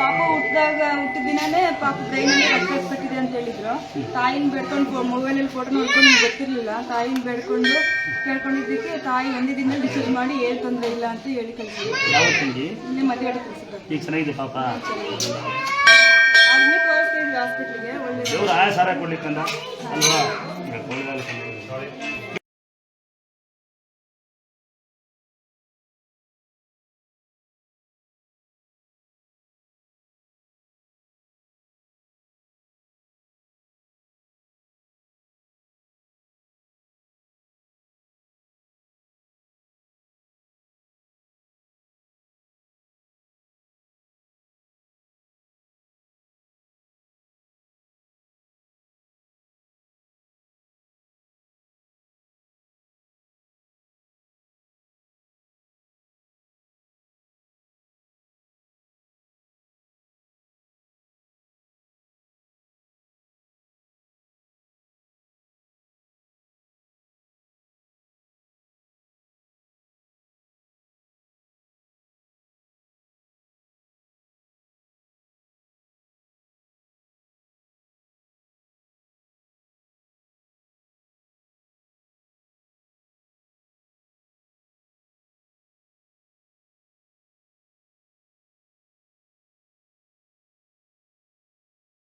ಪಾಪ ಹುಟ್ಟಿದಾಗ ಹುಟ್ಟಿದ ದಿನಾನೇ ಪಾಪ ಬ್ರೈನ್ ರಕ್ತ ಎತ್ಬೇಕಿದೆ ಅಂತ ಹೇಳಿದ್ರು. ತಾಯಿನ ಬೇಡ್ಕೊಂಡು ಮೊಬೈಲಲ್ಲಿ ಫೋಟೋ ನೋಡ್ಕೊಂಡು ನಂಗೆ ಗೊತ್ತಿರಲಿಲ್ಲ. ತಾಯಿನ ಬೇಡ್ಕೊಂಡು ಕೇಳ್ಕೊಂಡಿದ್ದಕ್ಕೆ ತಾಯಿ ಒಂದೇ ದಿನ ಡಿಸೈಡ್ ಮಾಡಿ ಏನು ತೊಂದರೆ ಇಲ್ಲ ಅಂತ ಹೇಳಿ ಕಳಿಸಿದ್ರು. ಯಾವ ತಂಗಿ? ಇನ್ನೇ ಮದುವೆ ಕಳಿಸಿದ್ರು ಈಗ ಚೆನ್ನಾಗಿದೆ ಪಾಪ? ಅದನ್ನೇ ತೋರಿಸ್ತಾ ಇದ್ವಿ ಹಾಸ್ಪಿಟ್ಲಿಗೆ ಒಳ್ಳೆ ದೇವ್ರು ಆಯ ಸಾರ ಕೊಡ್ಲಿಕ್ಕಂದ? ಅಲ್ವಾ? ಈಗ